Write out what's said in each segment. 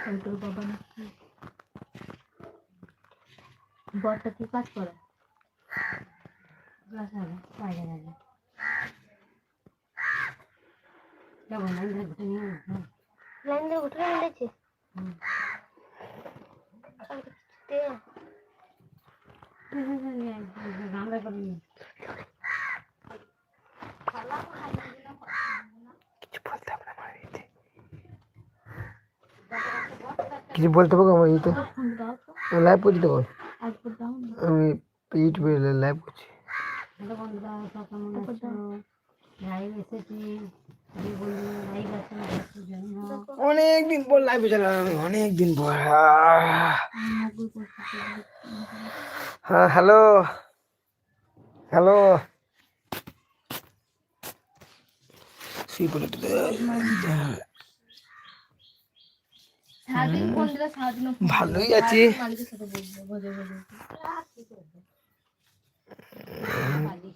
তোর বাবা নাকি বরটা কি কাজ করে বাইরে গেছে যাব না ঘুরতে নিয়ে লাইন আমরা করি কিছু বলতে পারব আমার ইউটিউব? লাইভ করছি তখন আমি ইউটিউবে লাইভ করছি। অনেক দিন পর লাইভে চালাম আমি অনেক দিন পর। হ্যাঁ হ্যালো। হ্যালো। শুয়ে পড়ে তো সারাদিন ফোন দিলে সারাদিনও ফোন ভালোই আছি।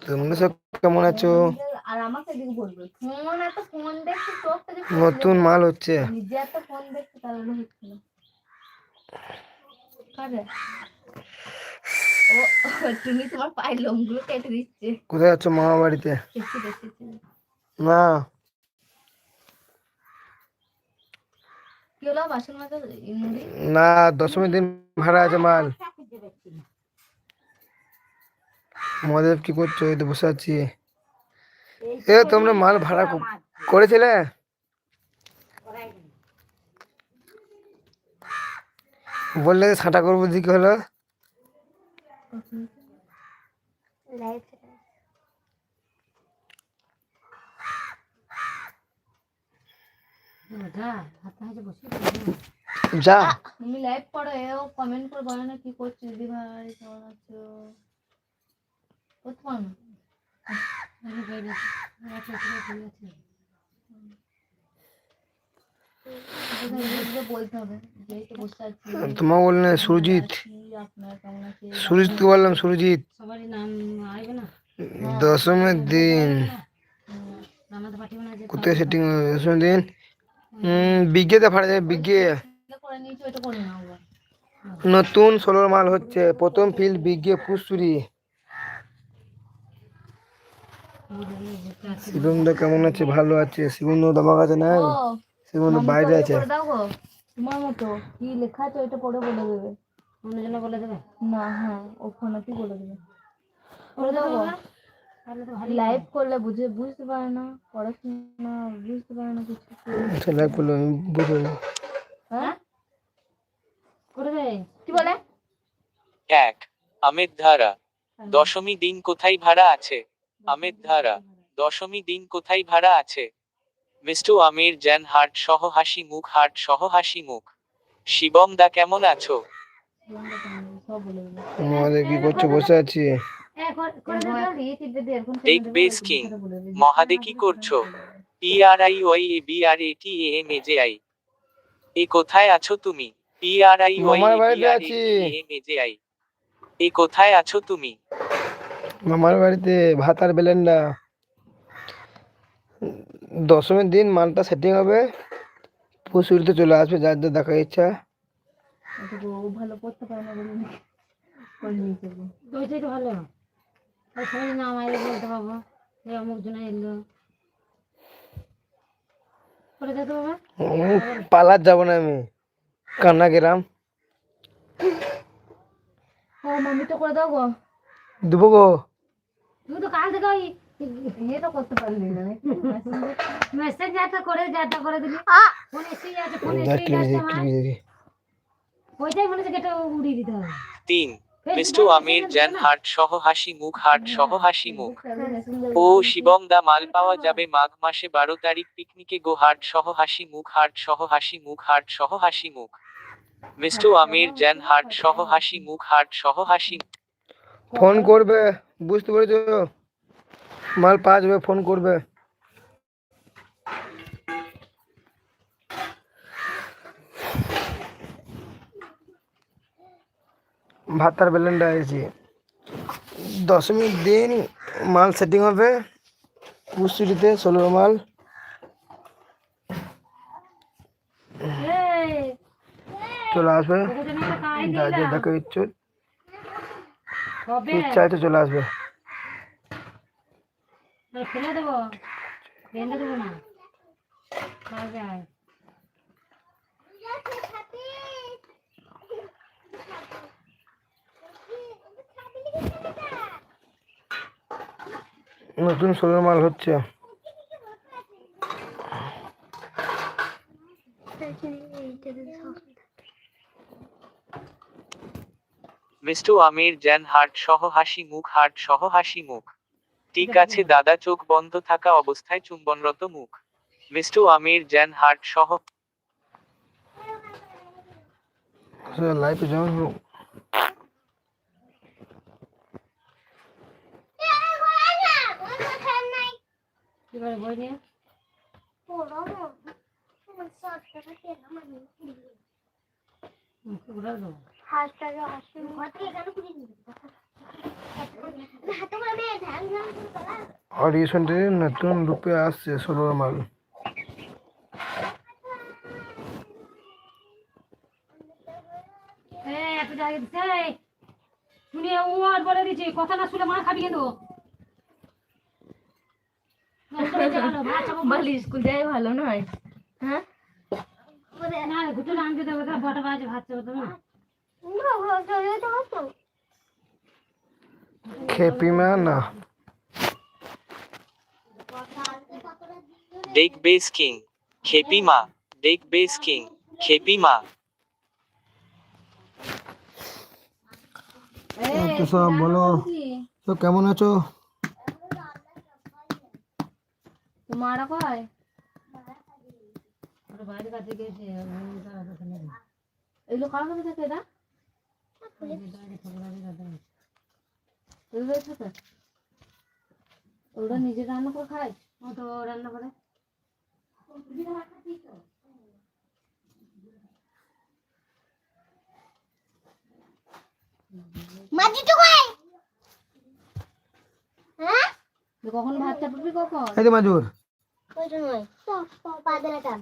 তোমরা সব কেমন আছো? নতুন মাল হচ্ছে। নিজে এত ফোন দেখছি তাহলে হচ্ছে না। কারে ও ও, তুমি তোমার পায়ের লোমগুলো কেটে দিচ্ছে। কোথায় আছো মামা বাড়িতে? না কি হলো বাসন মাজা মুড়ি না দশমীর দিন ভাড়া আছে মাল। মহাদেব কি করছ? এই তো বসে আছি। এ তোমরা মাল ভাড়া করেছিলে? বললে ছাঁটা করব দিকে হলো। লাইভ যা। তুমি লাইভ করো এও কমেন্ট করে বলো না কি করছ দিদি ভাই কেমন আছো? করতে পারো না বলতে হবে যেই তো বসে আছি। তোমাকে বললেন সুরজিৎ। আছি, আপনারা কেমন আছেন সুরজিৎকে বললাম সুরজিৎ। সবারই নাম আসবে না? দশমীর দিন। আমাদের পাঠিয়ে না যে কোথায় সেটিং দশমীর দিন? হম বিজ্ঞেতে বিজ্ঞে। নতুন সোলোর মাল হচ্ছে প্রথম ফিল্ড বিজ্ঞে পুষ্পুরি শিবম দা কেমন আছে? ভালো আছে। শিবম দা আমার কাছে নাই ও শিবম দা মাম্মি বাইরে আছে। তোমার মতো কি লেখা আছে ওইটা পড়ে বলে দেবে। বলে দেবে? না হ্যাঁ ও ফোনেতেই বলে দেবে। দাও গো। লাইভ করলে বুঝে বুঝতে পারে না পড়াশোনা বুঝতে পারে না কিছু। ছেলে বলল আমি বুঝতে পারি। হ্যাঁ? করে কি বলে? এক আমের ধারা। দশমী দিন কোথায় ভাড়া আছে? আমের ধারা। দশমী দিন কোথায় ভাড়া আছে? মিস্টু আমির জ্যান হার্ট সহ হাসি মুখ হার্ট সহ হাসি মুখ। শিবম দা কেমন আছো? আমাদের কি করছ? বসে আছি। টেক বেস কিং মহাদে কি করছ? P R I Y A B R A T A M A J I A কোথায় আছো তুমি? P R I Y A B বাড়িতে আর এ আছি। T A M A J I A কোথায় আছো তুমি? মামার বাড়িতে ভাত আর বেলেন না দশমীর দিন মালটা সেটিং হবে। পুষ্পুরিতে চলে আসবে যার যার দেখার ইচ্ছা। ভালো পড়তে পারে না বলে নাকি করে নিয়েছে গো। ওইটাই তো ভালো ওই সবাই নাম আইলে বলতে পারব যে অমুক জন এলো করে দে বাবা। পালার যাব না আমি। কান্না গেলাম ও মাম্মি তো করে দাও গো। দেবো গো। তুমি তো কাল থেকে ওই ইয়ে তো করতে পারলি না। মেসেজ যাতে করে যাতে করে দিলি। ফোন এসে যাচ্ছে ফোন এসে যাচ্ছে। ওইটাই মনে হচ্ছে উড়িয়ে দিতে হবে। তিন। মিস্টু আমির জ্যান হার্ট সহ হাসি মুখ হার্ট সহ হাসি মুখ ও শিবম দা মাল পাওয়া যাবে মাঘ মাসে বারো তারিখ পিকনিকে গো হার্ট সহ হাসি মুখ হার্ট সহ হাসি মুখ হার্ট সহ হাসি মুখ মিস্টু আমির জ্যান হার্ট সহ হাসি মুখ হার্ট সহ হাসি ফোন করবে বুঝতে পেরেছ? মাল পাওয়া যাবে ফোন করবে। ভাতার বেলেন্ডা এসেছি দশমীর দিন মাল সেটিং হবে পুষ্টিতে ষোলো মাল চলে আসবে যা যা দেখো ইচ্ছে ইচ্ছা আছে চলে আসবে ফেলে দেবো বেঁধে দেবো না নতুন সোলার মাল হচ্ছে। মিস্টু আমির জ্যান হার্ট সহ হাসি মুখ হার্ট সহ হাসি মুখ। ঠিক আছে দাদা চোখ বন্ধ থাকা অবস্থায় চুম্বনরত মুখ। মিস্টু আমির জ্যান হার্ট সহ লাইফে যেমন হোক কি করে বই নিয়ে মুখে ঘুরে দেবো হাতটাকে হাসি হাতে করে মেয়ে ধ্যান ধ্যান করে চালা। আর রিসেন্টলি নতুন রূপে আসছে সোলার মাল। এই শুনে ও আর বলে দিচ্ছি কথা না শুনে মা খাবি কিন্তু। বালি স্কুল যাই ভালো নয় হ্যাঁ না ঘুটে আনতে দেবে বটা বাজে ভাত চাবো তুমি না, ঘর চলে যেতে হতো। খেপি মা না ডেক বেস কিং খেপি মা ডেক বেস কিং খেপি মা তো সব বলো। তো কেমন আছো? তোমার কয়? বাইরে কাছে গেছে এগুলো কার কাছে থাকে ওরা নিজে রান্না করে খায়? ও তো রান্না করে। মাটিটু কই? হ্যাঁ? তো কখন ভাত চাপবি কখন? এই যে মাজুর। ওইটা নয়। তো, তো, পা দিলে টান।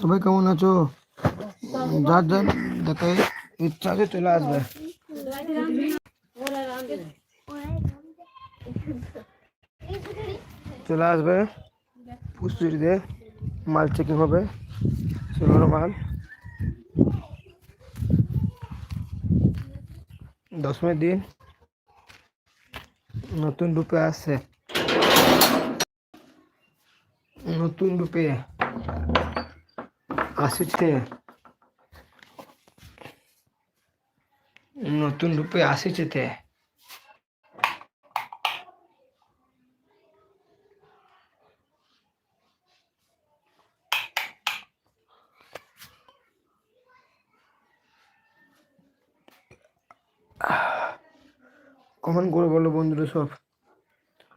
সবাই কেমন আছো? যার যার দেখাই ইচ্ছা আছে চলে আসবে। চলে আসবে। পুষ্টিতে মাল চেকিং হবে সোলার মাল। দশমের দিন। নতুন রূপে আছে। নতুন রূপে আসিছে। নতুন রূপে আসিছে কখন করে বলো বন্ধুরা সব?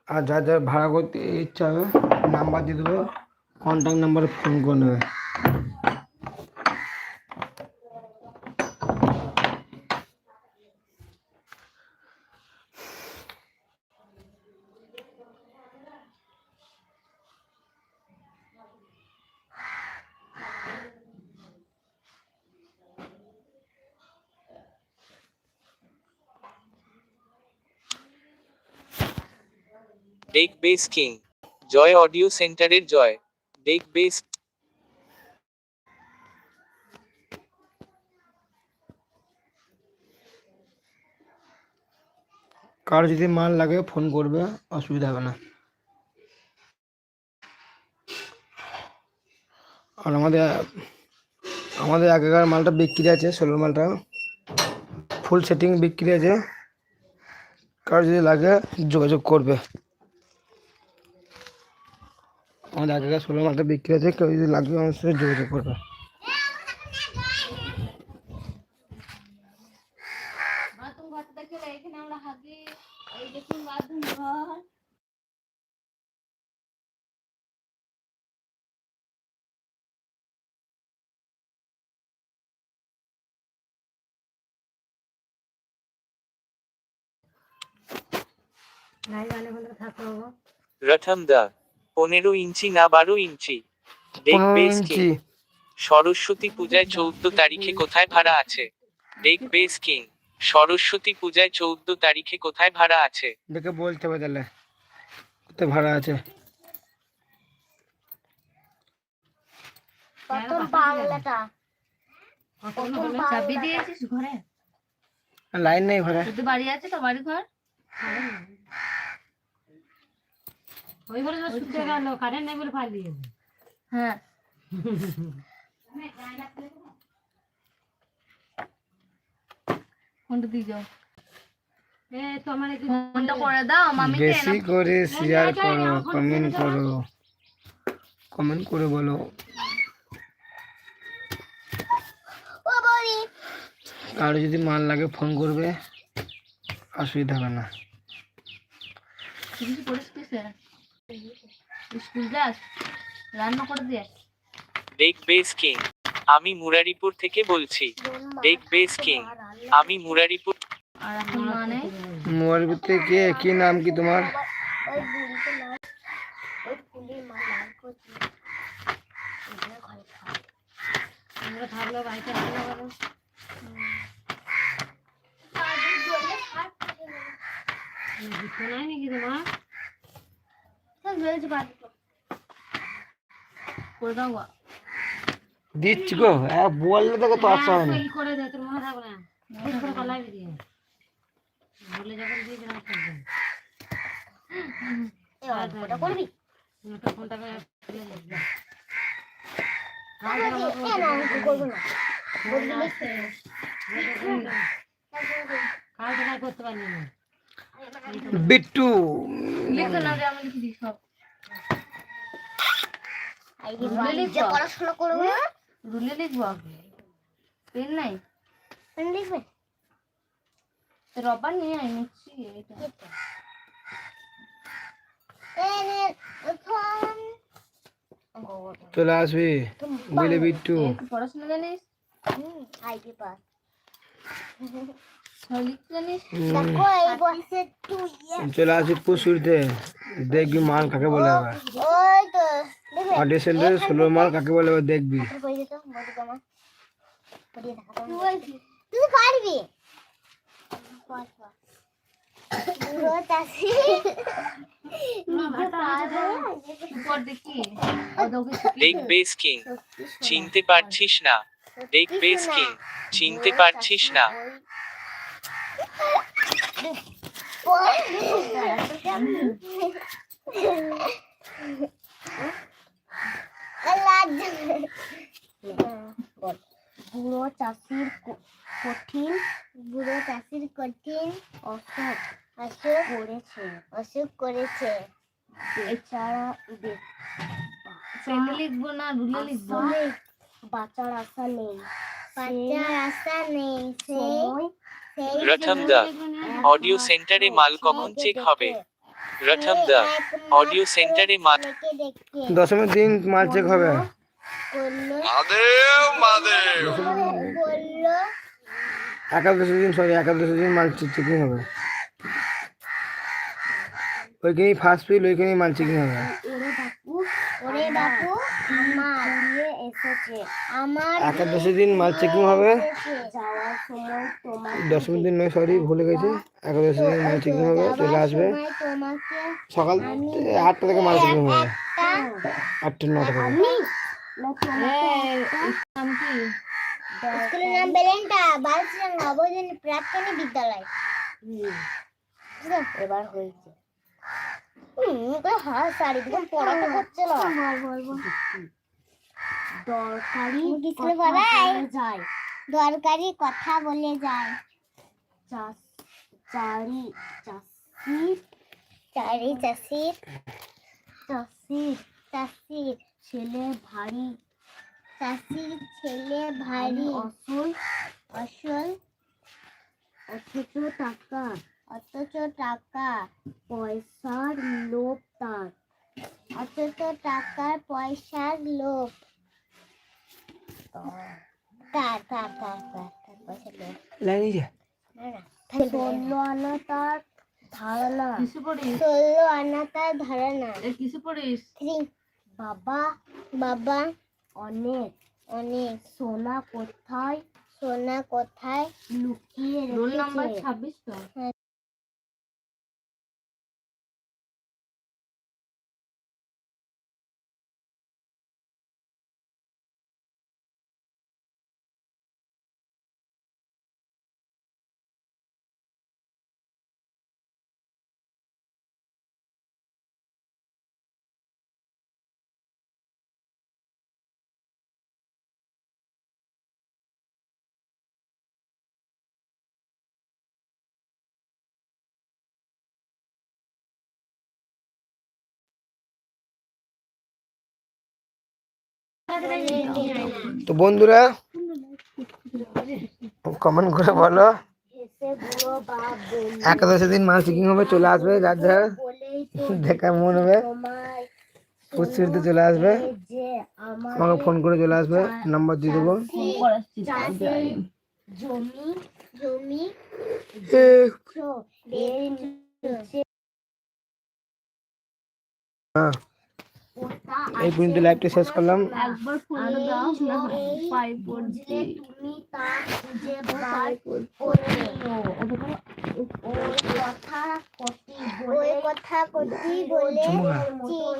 আর যা যা ভাড়া করতে ইচ্ছা হবে নাম্বার দিয়ে দেবো কন্ট্যাক্ট নাম্বারে ফোন করে নেবে। Deck bass king Joy audio সেন্টারের জয় ডেক বেস কার যদি মাল লাগে ফোন করবে, অসুবিধা হবে না। আর আমাদের আমাদের আগেকার মালটা বিক্রি আছে সোলার মালটা। ফুল সেটিং বিক্রি আছে। কার যদি লাগে, যোগাযোগ করবে। আমাদের আগেকার সোলার মালটা বিক্রি আছে কেউ যদি লাগবে আমার সাথে যোগাযোগ করবে। রথম দা। পনেরো ইঞ্চি না বারো ইঞ্চি। ডেক বেস কিং সরস্বতী পূজায় চৌদ্দ তারিখে কোথায় ভাড়া আছে? দেখবে স্কিং সরস্বতী পূজায় চৌদ্দ তারিখে কোথায় ভাড়া আছে? দেখে বলতে হবে তাহলে। কোথায় ভাড়া আছে? চাবি দিয়েছিস ঘরে? লাইন নেই ভাড়া তোর বাড়ি আছে তো বাড়ি ঘর ওই বলে শুতে গেল কারেন্ট নেই বলে পালিয়ে হ্যাঁ। দিয়ে যাও। এ তোমার ফোনটা করে দাও মামিকে বেশি করে শেয়ার করো কমেন্ট করো। কমেন্ট করে বলো। কারও যদি মাল লাগে ফোন করবে অসুবিধা হবে না। রান্না করে দিয়ে আমি মুরারিপুর থেকে বলছি। দেখবে স্কিং আমি মুরারিপুর মানে? মোবাইল ভিতরে কে কি নাম কি তোমার আমরা থাকল বাড়িতে রান্না করো। নাই নাকি তোমার। দিচ্ছি গো। হ্যাঁ বললে তোকে তো হয় না। করে দে তোর মনে থাকবে না। করে কলাই দিয়ে। বলে যখন দিয়ে দিলাম ওটা করব করতে না। বিট্টু। লিখে নাও যে আমি লিখে। দিই সব এই যে বাড়ি যে পড়াশোনা করব। রুলে লিখব পেন নাই? পেন লিখবে? রবার নিয়ে আই মিচ্ছি এটা চলে আসবি। বুঝলে বিট্টু। পড়াশোনা জানিস? ID pass. চলে আসবি পুষুরতে দেখবি মাল কাকে বলে সেন্টারে ষোলো মাল কাকে বলে দেখবি। চিনতে পারছিস না? দেখবে স্কিং চিনতে পারছিস না। বুড়ো চাষির কঠিন বুড়ো চাষির কঠিন অসুখ অসুখ করেছে। অসুখ করেছে। বেচারা লিখব না রুলে লিখব। বাঁচার আশা নেই। বাঁচার আশা নেই সেই সেই রথম দা অডিও সেন্টারে মাল কখন চেক হবে? রথম দা অডিও সেন্টারে মাল দশমীর দিন মাল চেক হবে। করল দশমীর দিন একাদশের দিন সরি একাদশের দিন মাল চেকিং হবে। ওইখানেই ফার্স্ট ফিল ওইখানেই মাল চেকিং হবে ওরে বাপু আমার দিয়ে এসেছে। আমার দিন মাল চেকিং হবে। এসেছে। যাওয়ার সময় তোমার দশমীর দিন নয় সরি ভুলে গেছে। একাদশের দিন মাল চেকিং হবে চলে আসবে। সকাল থেকে আটটা থেকে মাল চেকিং হবে। আটটা নটা না স্কুলের নাম বেলেন্টা বালচিরাং নবদিন প্রাক্তনী বিদ্যালয়। এবার হয়েছে। পড়াতে হচ্ছে না। দরকারি স্কুলে যায়। দরকারি কথা বলে যায়। চাষ চারি চাষি। চারি চাষির চাষির চাষির ছেলে ভারী। চাষির ছেলে ভারী। অসল। অসল। অথচ টাকা। অথচ টাকা পয়সার লোভ তার। অথচ টাকার পয়সার লোভ তার। তার তার তার তার পয়সার লোভ। লাইনে যা। না না ষোলো আনা তার ধারণা। ষোলো আনা তার ধারণা। এ পড়িস? বাবা বাবা অনেক অনেক। সোনা কোথায়? সোনা কোথায়? লুকিয়ে রোল নাম্বার ছাব্বিশ তো। তো বন্ধুরা কমেন্ট করে বলো। একাদশের দিন মাল চেকিং হবে চলে আসবে যার যার দেখা মন হবে পুষ্টিতে চলে আসবে। আমাকে ফোন করে চলে আসবে নাম্বার দিয়ে দেবো। জমি জমি হ্যাঁ। এই পর্যন্ত লাইভটা শেষ করলাম। একবার ফোন দাও না পাই পড়ছে তুমি তা খুঁজে বার ওই কথা কতি বলে কথা কতি বলে চির